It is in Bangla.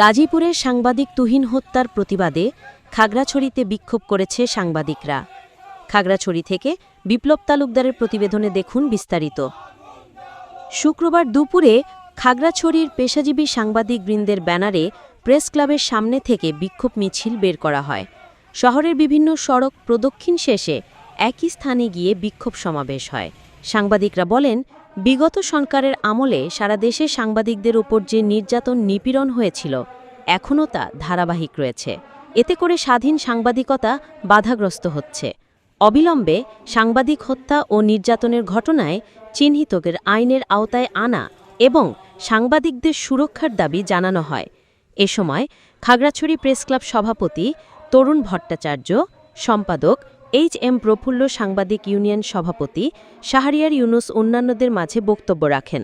গাজীপুরের সাংবাদিক তুহিন হত্যার প্রতিবাদে খাগড়াছড়িতে বিক্ষোভ করেছে সাংবাদিকরা। খাগড়াছড়ি থেকে বিপ্লব তালুকদারের প্রতিবেদনে দেখুন বিস্তারিত। শুক্রবার দুপুরে খাগড়াছড়ির পেশাজীবী সাংবাদিক বৃন্দের ব্যানারে প্রেস ক্লাবের সামনে থেকে বিক্ষোভ মিছিল বের করা হয়। শহরের বিভিন্ন সড়ক প্রদক্ষিণ শেষে একই স্থানে গিয়ে বিক্ষোভ সমাবেশ হয়। সাংবাদিকরা বলেন বিগত সরকারের আমলে সারা দেশে সাংবাদিকদের ওপর যে নির্যাতন নিপীড়ন হয়েছিল, এখনও তা ধারাবাহিক রয়েছে। এতে করে স্বাধীন সাংবাদিকতা বাধাগ্রস্ত হচ্ছে। অবিলম্বে সাংবাদিক হত্যা ও নির্যাতনের ঘটনায় চিহ্নিতকের আইনের আওতায় আনা এবং সাংবাদিকদের সুরক্ষার দাবি জানানো হয়। এ সময় খাগড়াছড়ি প্রেস ক্লাব সভাপতি তরুণ ভট্টাচার্য, সম্পাদক এইচ এম প্রফুল্ল সাংবাদিক ইউনিয়ন সভাপতি শাহরিয়ার ইউনুস অন্যান্যদের মাঝে বক্তব্য রাখেন।